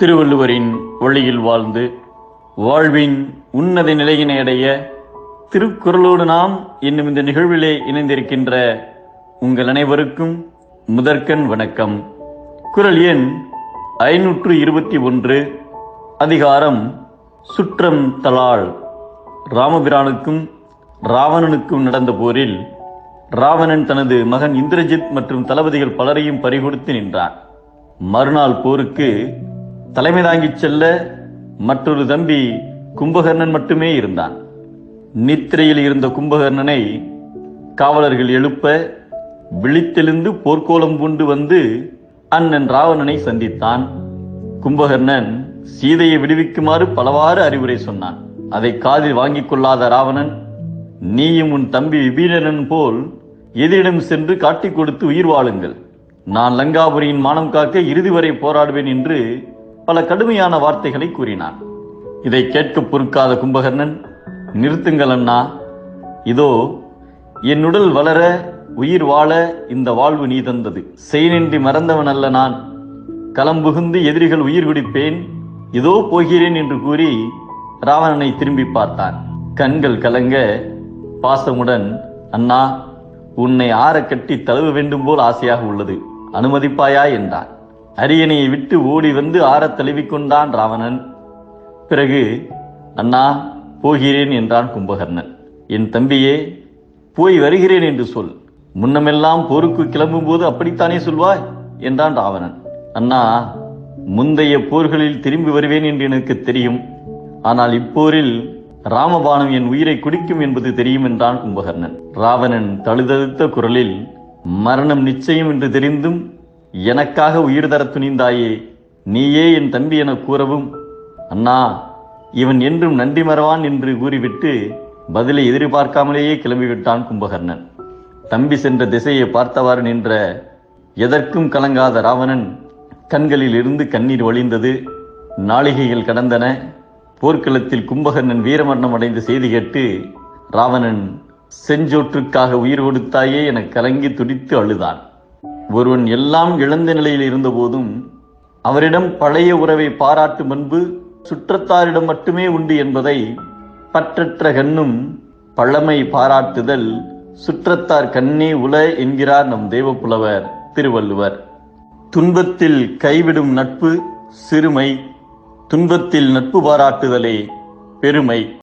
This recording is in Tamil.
திருவள்ளுவரின் வழியில் வாழ்ந்து வாழ்வின் உன்னத நிலையினை அடைய திருக்குறளோடு நாம் என்னும் இந்த நிகழ்விலே இணைந்திருக்கின்ற உங்கள் அனைவருக்கும் முதற்கண் வணக்கம். குறள் எண் ஐநூற்று இருபத்தி ஒன்று அதிகாரம் சுற்றம் தலாள். ராமபிரானுக்கும் ராவணனுக்கும் நடந்த போரில் ராவணன் தனது மகன் இந்திரஜித் மற்றும் தளபதிகள் பலரையும் பறிகொடுத்து நின்றான். மறுநாள் போருக்கு தலைமை தாங்கிச் செல்ல மற்றொரு தம்பி கும்பகர்ணன் மட்டுமே இருந்தான். நித்திரையில் இருந்த கும்பகர்ணனை காவலர்கள் எழுப்ப விழித்தெழுந்து போர்க்கோலம் பூண்டு வந்து அண்ணன் ராவணனை சந்தித்தான். கும்பகர்ணன் சீதையை விடுவிக்குமாறு பலவாறு அறிவுரை சொன்னான். அதை காதில் வாங்கிக் கொள்ளாத ராவணன் நீயும் உன் தம்பி விபீடனன் போல் எதிரிடம் சென்று காட்டிக் கொடுத்து உயிர் வாழுங்கள். நான் லங்காபுரியின் மானம் காக்க இறுதி வரை போராடுவேன் என்று பல கடுமையான வார்த்தைகளை கூறினான். இதை கேட்க பொறுக்காத கும்பகர்ணன் நிறுத்துங்கள் அண்ணா. இதோ என் உடல் வளர உயிர் வாழ இந்த வாழ்வு நீ தந்தது. செய்நின்றி மறந்தவன் அல்ல நான் களம்புகுந்து எதிரிகள் உயிர் குடிப்பேன். இதோ போகிறேன் என்று கூறி ராவணனை திரும்பி பார்த்தான். கண்கள் கலங்க பாசமுடன் அண்ணா உன்னை ஆற கட்டி தழுவ வேண்டும் போல் ஆசையாக உள்ளது. அனுமதிப்பாயா? என்றான். அரியணையை விட்டு ஓடி வந்து ஆறத் தழுவிக்கொண்டான் ராவணன். பிறகு அண்ணா போகிறேன் என்றான் கும்பகர்ணன். என் தம்பியே போய் வருகிறேன் என்று சொல். முன்னமெல்லாம் போருக்கு கிளம்பும் போது அப்படித்தானே சொல்வாய்? என்றான் ராவணன். அண்ணா முந்தைய போர்களில் திரும்பி வருவேன் என்று எனக்கு தெரியும். ஆனால் இப்போரில் ராமபானம் என் உயிரை குடிக்கும் என்பது தெரியும் என்றான் கும்பகர்ணன். ராவணன் தழுதழுத்த குரலில் மரணம் நிச்சயம் என்று தெரிந்தும் எனக்காக உயிர் தர துணிந்தாயே நீயே என் தம்பி என கூறவும் அண்ணா இவன் என்றும் நன்றி மறவான் என்று கூறிவிட்டு பதிலை எதிர்பார்க்காமலேயே கிளம்பிவிட்டான் கும்பகர்ணன். தம்பி சென்ற திசையை பார்த்தவாறு நின்ற எதற்கும் கலங்காத ராவணன் கண்களில் இருந்து கண்ணீர் வழிந்தது. நாளிகைகள் கடந்தன. போர்க்களத்தில் கும்பகர்ணன் வீரமரணம் அடைந்த செய்தி கேட்டு ராவணன் செஞ்சோற்றுக்காக உயிர் கொடுத்தாயே என கலங்கி துடித்து அழுதான். ஒருவன் எல்லாம் இழந்த நிலையில் இருந்தபோதும் அவரிடம் பழைய உறவை பாராட்டும் அன்பு சுற்றத்தாரிடம் மட்டுமே உண்டு என்பதை பற்றற்ற கண்ணும் பழமை பாராட்டுதல் சுற்றத்தார் கண்ணே உல என்கிறார் நம் தேவப்புலவர் திருவள்ளுவர். துன்பத்தில் கைவிடும் நட்பு சிறுமை துன்பத்தில் நட்பு பாராட்டுதலே பெருமை.